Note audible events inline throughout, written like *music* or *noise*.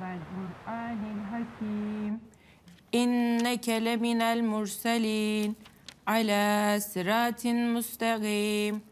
vel Kur'anil hakim. İnneke leminel murselin ala sıratin mustakim.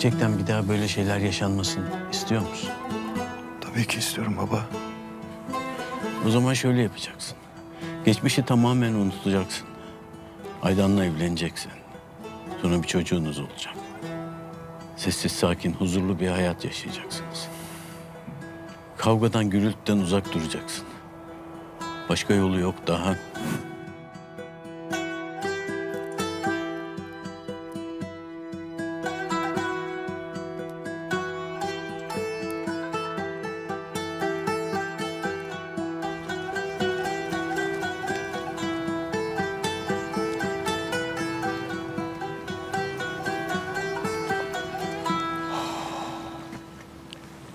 Gerçekten bir daha böyle şeyler yaşanmasın istiyor musun? Tabii ki istiyorum baba. O zaman şöyle yapacaksın. Geçmişi tamamen unutacaksın. Aydan'la evleneceksin. Sonra bir çocuğunuz olacak. Sessiz sakin, huzurlu bir hayat yaşayacaksınız. Kavgadan, gürültüden uzak duracaksın. Başka yolu yok daha.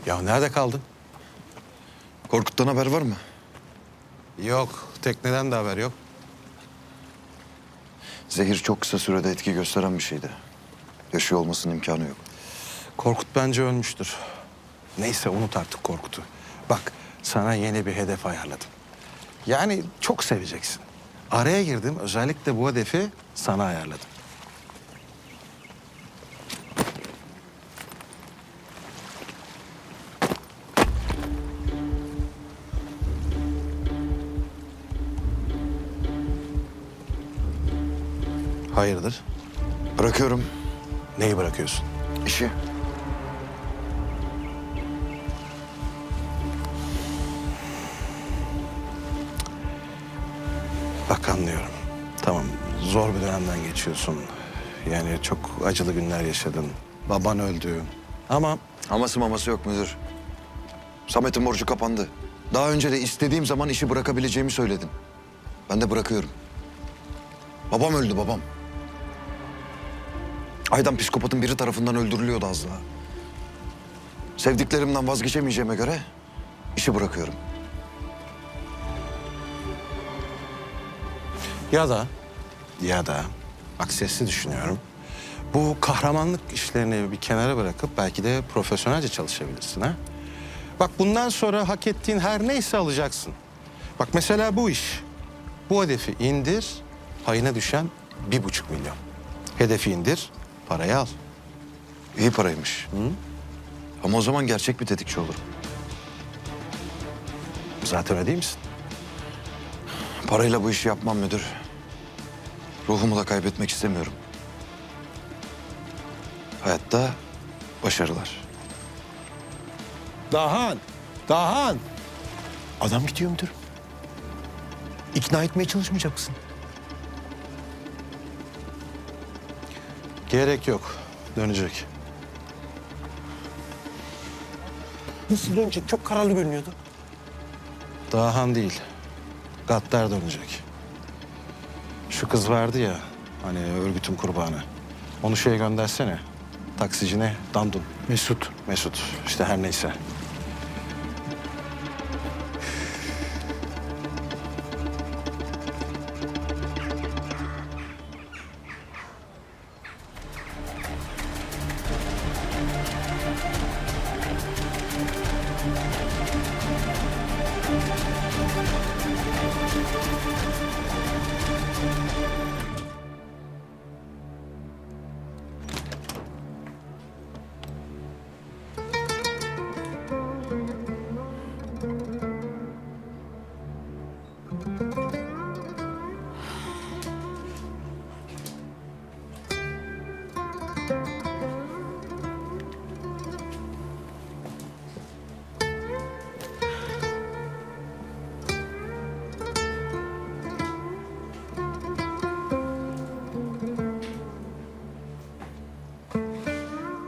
Ya nerede kaldın? Korkut'tan haber var mı? Yok, tekneden de haber yok. Zehir çok kısa sürede etki gösteren bir şeydi. Yaşıyor olmasının imkanı yok. Korkut bence ölmüştür. Neyse unut artık Korkut'u. Bak sana yeni bir hedef ayarladım. Yani çok seveceksin. Araya girdim özellikle bu hedefi sana ayarladım. Hayırdır? Bırakıyorum Neyi bırakıyorsun? işi. Bak anlıyorum. Tamam zor bir dönemden geçiyorsun. Yani çok acılı günler yaşadın. Baban öldü. Ama Aması maması yok müdür. Samet'in borcu kapandı. Daha önce de istediğim zaman işi bırakabileceğimi söyledim. Ben de bırakıyorum. Babam öldü babam. Aydan psikopatın biri tarafından öldürülüyordu az daha. Sevdiklerimden vazgeçemeyeceğime göre işi bırakıyorum. ya da ya da bak sesli düşünüyorum. Bu kahramanlık işlerini bir kenara bırakıp belki de profesyonelce çalışabilirsin ha. Bak bundan sonra hak ettiğin her neyse alacaksın. Bak mesela bu iş. Bu hedefi indir, payına düşen bir buçuk milyon. Hedefi indir, parayı al. İyi paraymış. Ama o zaman gerçek bir tetikçi olurum. Zaten öyle değil misin? Parayla bu işi yapmam müdür. Ruhumu da kaybetmek istemiyorum. Hayatta başarılar. Dahan, Dahan. Adam gidiyor müdür. İkna etmeye çalışmayacak mısın? Gerek yok. Dönecek. Nasıl dönecek? Çok kararlı görünüyordu. Dahan değil. Gattar dönecek. Şu kız vardı ya hani örgütün kurbanı. Onu şeye göndersene. Taksicine Dandun. Mesut. Mesut işte her neyse.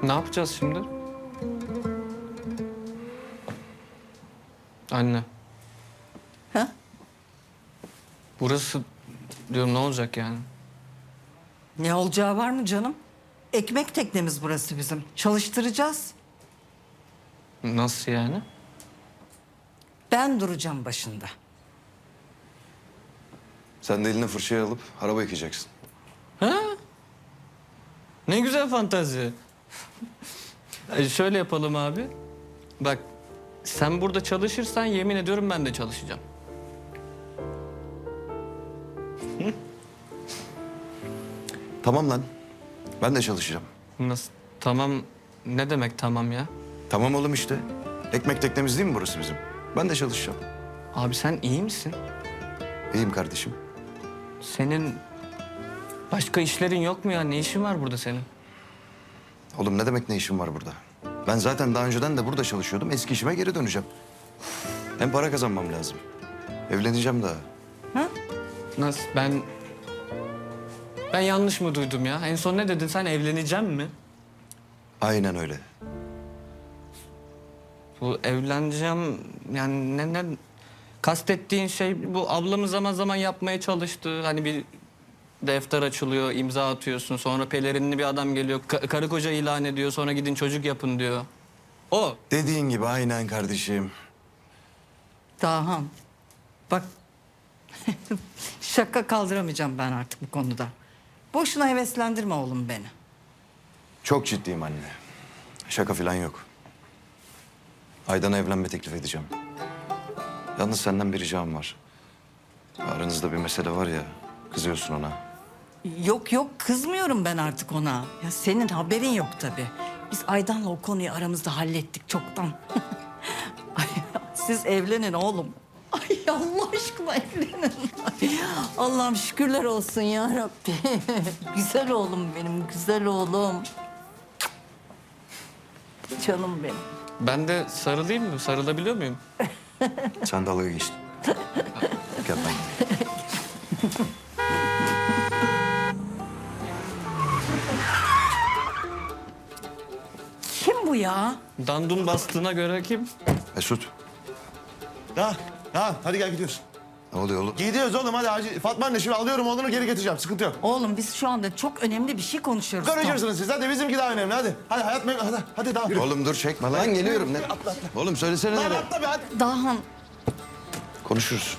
Ne yapacağız şimdi? Anne. Ha? Burası diyorum ne olacak yani? Ne olacağı var mı canım? Ekmek teknemiz burası bizim. Çalıştıracağız. Nasıl yani? Ben duracağım başında. Sen de eline fırçayı alıp araba yıkayacaksın. Ne güzel fantazi. E, şöyle yapalım abi. Bak sen burada çalışırsan yemin ediyorum ben de çalışacağım. Tamam lan. Ben de çalışacağım. Nasıl? Tamam. Ne demek tamam ya? Tamam oğlum işte. Ekmek teknemiz değil mi burası bizim? Ben de çalışacağım. Abi sen iyi misin? İyiyim kardeşim. Senin başka işlerin yok mu ya? Ne işin var burada senin? Oğlum ne demek ne işim var burada? Ben zaten daha önceden de burada çalışıyordum. Eski işime geri döneceğim. Hem para kazanmam lazım. Evleneceğim daha. Nasıl? Ben... Ben yanlış mı duydum ya? En son ne dedin? Sen evleneceğim mi? Aynen öyle. Bu evleneceğim yani ne ne kastettiğin şey bu ablamız zaman zaman yapmaya çalıştı. Hani bir defter açılıyor, imza atıyorsun. Sonra pelerinli bir adam geliyor, ka- karı koca ilan ediyor. Sonra gidin çocuk yapın diyor. O. Dediğin gibi aynen kardeşim. Dahan. Bak. *laughs* Şaka kaldıramayacağım ben artık bu konuda. Boşuna heveslendirme oğlum beni. Çok ciddiyim anne. Şaka falan yok. Aydan'a evlenme teklif edeceğim. Yalnız senden bir ricam var. Aranızda bir mesele var ya, kızıyorsun ona. Yok yok kızmıyorum ben artık ona. Ya senin haberin yok tabii. Biz Aydan'la o konuyu aramızda hallettik çoktan. *laughs* Ay, Siz evlenin oğlum. Ay Allah aşkına evlenin. Ay, Allah'ım şükürler olsun ya Rabbi. *laughs* güzel oğlum benim, güzel oğlum. Canım benim. Ben de sarılayım mı? Sarılabiliyor muyum? Sen dalga geçtin. Gel ben *laughs* bu ya? Dandun bastığına göre kim? Mesut, Ha, ha, hadi gel gidiyoruz. ne oluyor oğlum? Gidiyoruz oğlum hadi acil. Fatma anne şimdi alıyorum oğlunu geri getireceğim. Sıkıntı yok. Oğlum biz şu anda çok önemli bir şey konuşuyoruz. Karışırsınız siz. Hadi bizimki daha önemli. Hadi. Hadi hayat mem hadi. Hadi daha. Yürü. Oğlum dur çekme lan geliyorum. Ne? Oğlum söylesene Lan atla be hadi. Dahan Konuşuruz.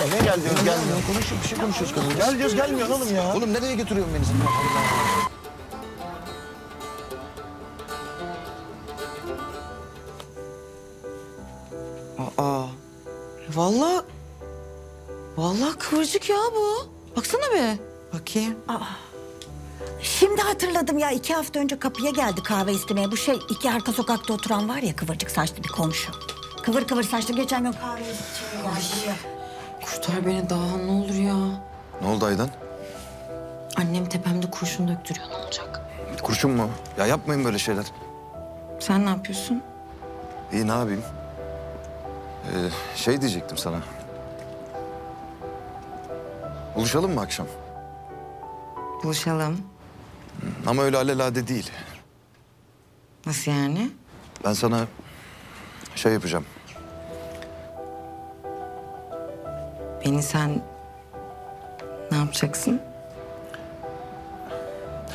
Ne gel diyoruz gelmiyor. Konuşuyoruz bir şey konuşuyoruz kadın. Gel diyoruz gelmiyor oğlum ya. Oğlum nereye götürüyorsun beni sen? Aa. Vallahi vallahi kıvırcık ya bu. Baksana be. Bakayım. Şimdi hatırladım ya iki hafta önce kapıya geldi kahve istemeye. Bu şey iki arka sokakta oturan var ya kıvırcık saçlı bir komşu. Kıvır kıvır saçlı geçen gün kahve geldi. Kurtar beni daha ne olur ya. Ne oldu Aydan? Annem tepemde kurşun döktürüyor ne olacak? Kurşun mu? Ya yapmayın böyle şeyler. Sen ne yapıyorsun? İyi ne yapayım? Ee, şey diyecektim sana. Buluşalım mı akşam? Buluşalım. Ama öyle alelade değil. Nasıl yani? Ben sana şey yapacağım. Beni sen ne yapacaksın?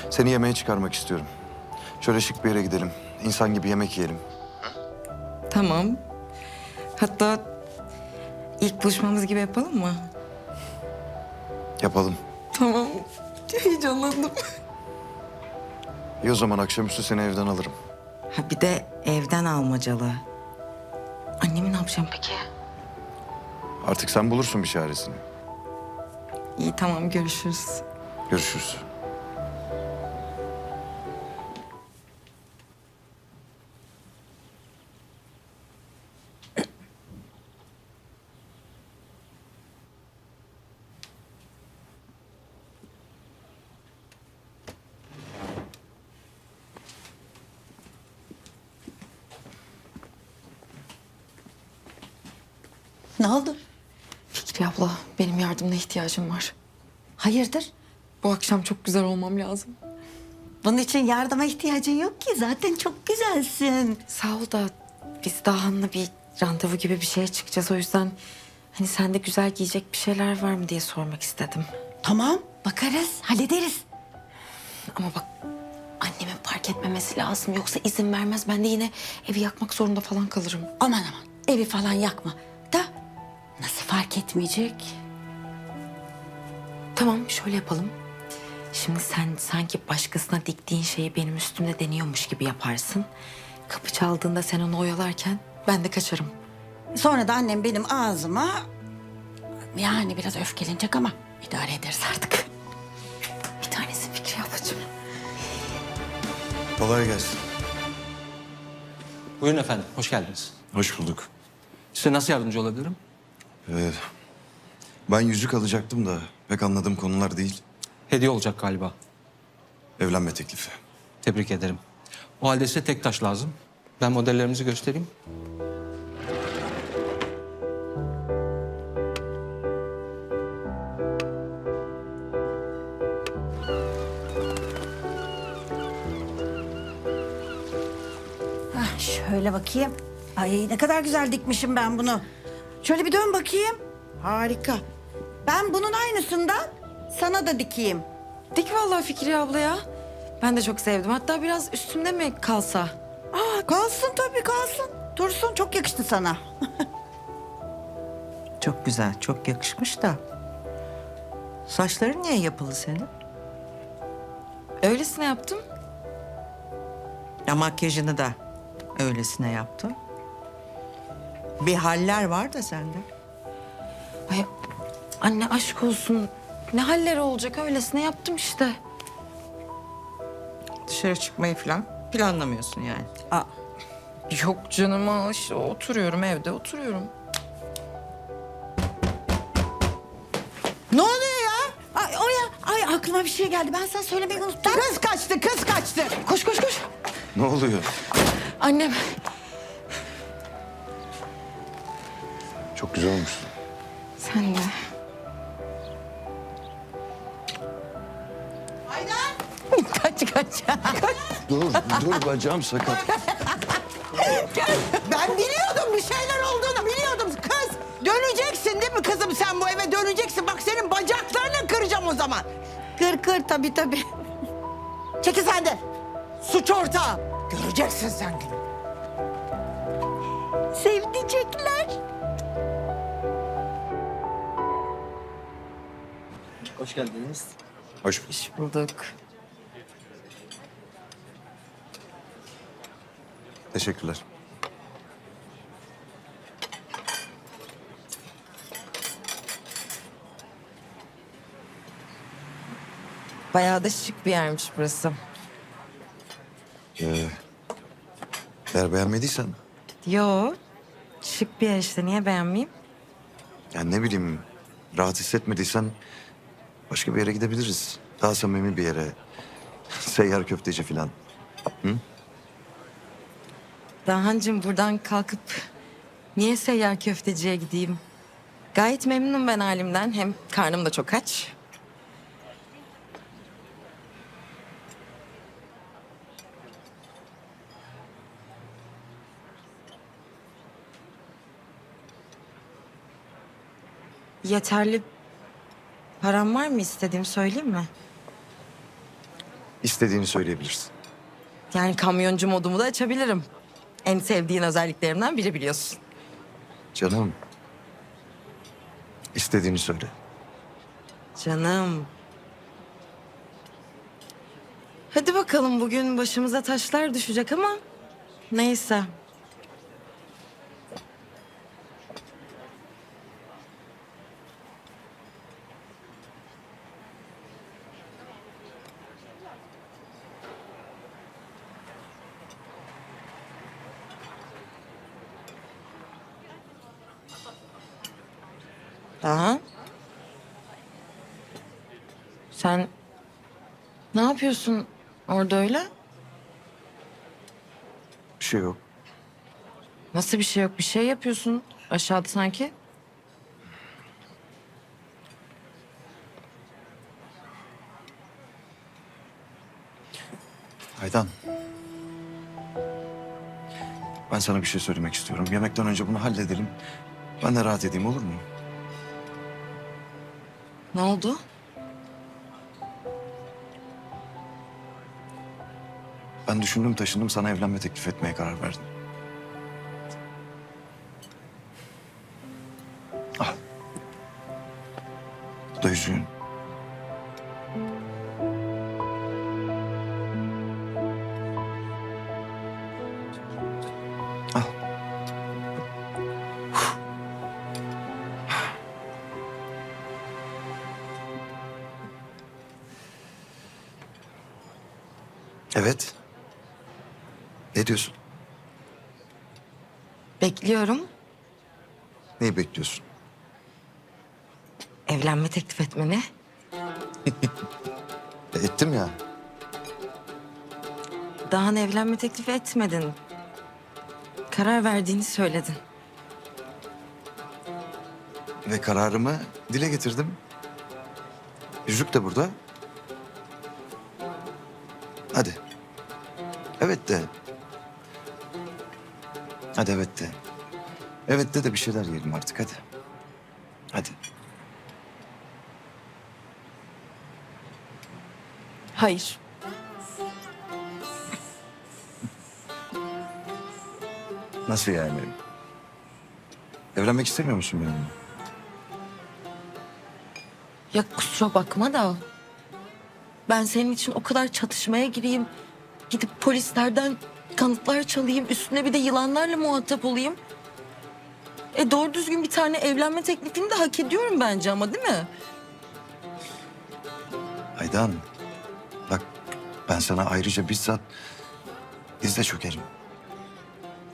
Seni yemeğe çıkarmak istiyorum. Şöyle şık bir yere gidelim. İnsan gibi yemek yiyelim. Tamam. Hatta ilk buluşmamız gibi yapalım mı? Yapalım. Tamam. *laughs* Heyecanlandım. İyi o zaman akşamüstü seni evden alırım. Ha bir de evden almacalı. Annemi ne yapacağım peki? Artık sen bulursun bir çaresini. İyi tamam görüşürüz. Görüşürüz. Yardımına ihtiyacım var. Hayırdır? Bu akşam çok güzel olmam lazım. Bunun için yardıma ihtiyacın yok ki. Zaten çok güzelsin. Sağ ol da biz Dahan'la bir randevu gibi bir şeye çıkacağız. O yüzden hani sende güzel giyecek bir şeyler var mı diye sormak istedim. Tamam bakarız hallederiz. Ama bak annemin fark etmemesi lazım. Yoksa izin vermez. Ben de yine evi yakmak zorunda falan kalırım. Aman aman evi falan yakma. Da nasıl fark etmeyecek? Tamam şöyle yapalım. Şimdi sen sanki başkasına diktiğin şeyi benim üstümde deniyormuş gibi yaparsın. Kapı çaldığında sen onu oyalarken ben de kaçarım. Sonra da annem benim ağzıma yani biraz öfkelenecek ama idare ederiz artık. Bir tanesi Fikri ablacığım. Kolay gelsin. Buyurun efendim, hoş geldiniz. Hoş bulduk. Size nasıl yardımcı olabilirim? Ee, ben yüzük alacaktım da pek anladığım konular değil. Hediye olacak galiba. Evlenme teklifi. Tebrik ederim. O halde size tek taş lazım. Ben modellerimizi göstereyim. Ah, şöyle bakayım. Ay ne kadar güzel dikmişim ben bunu. Şöyle bir dön bakayım. Harika. Ben bunun aynısından sana da dikeyim. Dik vallahi Fikri abla ya. Ben de çok sevdim. Hatta biraz üstümde mi kalsa? Aa, kalsın tabii kalsın. Dursun çok yakıştı sana. *laughs* Çok güzel, çok yakışmış da. Saçların niye yapılı senin? Öylesine yaptım. Ya makyajını da öylesine yaptın. Bir haller var da sende. Ay anne aşk olsun. Ne halleri olacak öylesine yaptım işte. Dışarı çıkmayı falan planlamıyorsun yani. Aa, yok canım işte oturuyorum evde oturuyorum. Ne oluyor ya? Ay, o ya. Ay aklıma bir şey geldi. Ben sana söylemeyi unuttum. Kız kaçtı, kız kaçtı. Koş koş koş. Ne oluyor? Annem. Çok güzel olmuşsun. Sen de. Dur, dur bacağım sakat. *laughs* ben biliyordum bir şeyler olduğunu biliyordum. Kız döneceksin değil mi kızım sen bu eve döneceksin. Bak senin bacaklarını kıracağım o zaman. Kır kır tabii tabii. Çekil sen de. Suç ortağı. Göreceksin sen günü. Sevdicekler. Hoş geldiniz. Hoş bulduk. Teşekkürler. Bayağı da şık bir yermiş burası. Ee, eğer beğenmediysen, Yo. Şık bir yer işte niye beğenmeyeyim? yani ne bileyim rahat hissetmediysen başka bir yere gidebiliriz. Daha samimi bir yere. *laughs* Seyyar köfteci falan. Dahancığım buradan kalkıp niye seyyar köfteciye gideyim? Gayet memnunum ben halimden. Hem karnım da çok aç. Yeterli param var mı istediğimi söyleyeyim mi? İstediğini söyleyebilirsin. Yani kamyoncu modumu da açabilirim. En sevdiğin özelliklerimden biri biliyorsun. Canım. İstediğini söyle. Canım. Hadi bakalım bugün başımıza taşlar düşecek ama neyse. Ne yapıyorsun orada öyle? Bir şey yok. Nasıl bir şey yok? Bir şey yapıyorsun aşağıda sanki. Aydan. Ben sana bir şey söylemek istiyorum. Yemekten önce bunu halledelim. Ben de rahat edeyim olur mu? Ne oldu? Ben düşündüm taşındım sana evlenme teklif etmeye karar verdim. Al. Bu da yüzüğün. Al. Evet. Ne diyorsun? Bekliyorum. Neyi bekliyorsun? Evlenme teklif etmeni. E, ettim ya. Daha ne evlenme teklifi etmedin. Karar verdiğini söyledin. Ve kararımı dile getirdim. Yüzük de burada. Hadi. Evet de. Hadi evet de. Evet de de bir şeyler yiyelim artık hadi. Hadi. Hayır. Nasıl yani? Evlenmek istemiyor musun benimle? Ya kusura bakma da. Ben senin için o kadar çatışmaya gireyim. Gidip polislerden kanıtlar çalayım. Üstüne bir de yılanlarla muhatap olayım. E doğru düzgün bir tane evlenme teklifini de hak ediyorum bence ama değil mi? Aydan. Bak ben sana ayrıca bizzat izle çökerim.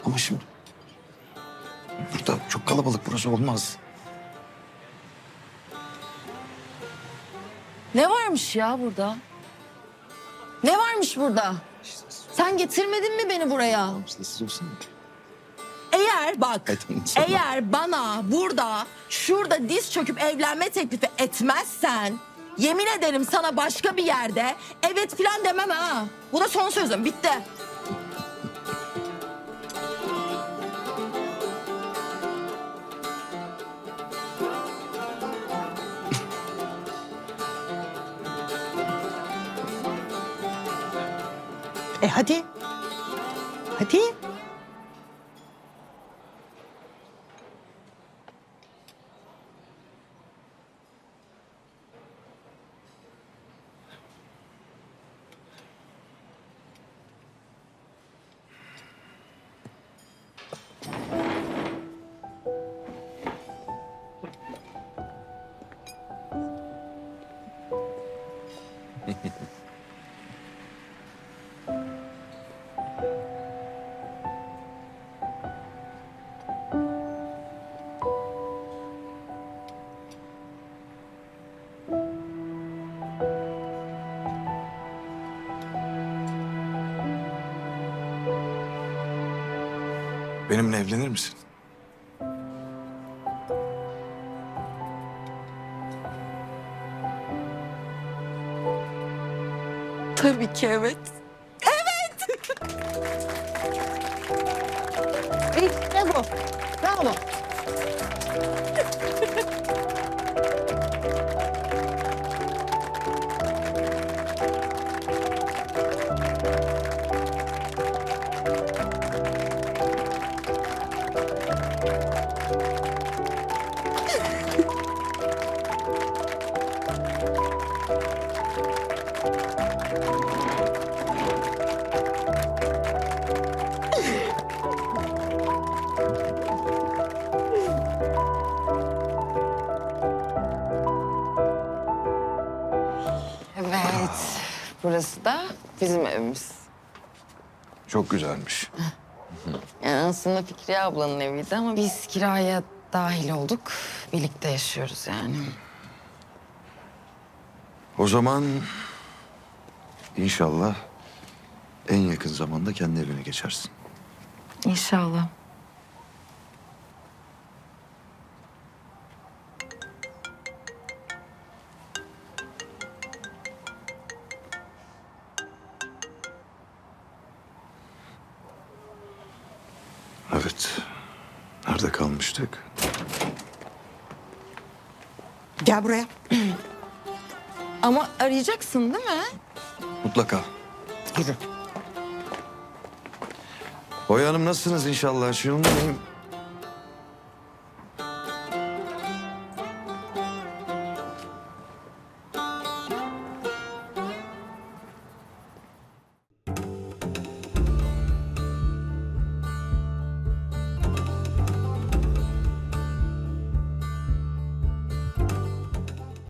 Ama şimdi burada çok kalabalık burası olmaz. Ne varmış ya burada? Ne varmış burada? Sen getirmedin mi beni buraya? Eğer bak, Aydan, sana- eğer bana burada, şurada diz çöküp evlenme teklifi etmezsen... ...yemin ederim sana başka bir yerde evet filan demem ha. Bu da son sözüm, bitti. Hadi. Hadi. Benimle evlenir misin? Tabii ki evet. İşte bu. Bravo. Burası da bizim evimiz. Çok güzelmiş. *laughs* Yani aslında Fikriye ablanın eviydi ama biz kiraya dahil olduk. Birlikte yaşıyoruz yani. O zaman inşallah en yakın zamanda kendi evine geçersin. İnşallah. Evet. Nerede kalmıştık? Gel buraya. *clears throat* Ama arayacaksın değil mi? Mutlaka. Yürü. Oya Hanım nasılsınız inşallah? Şu yolunda mıyım?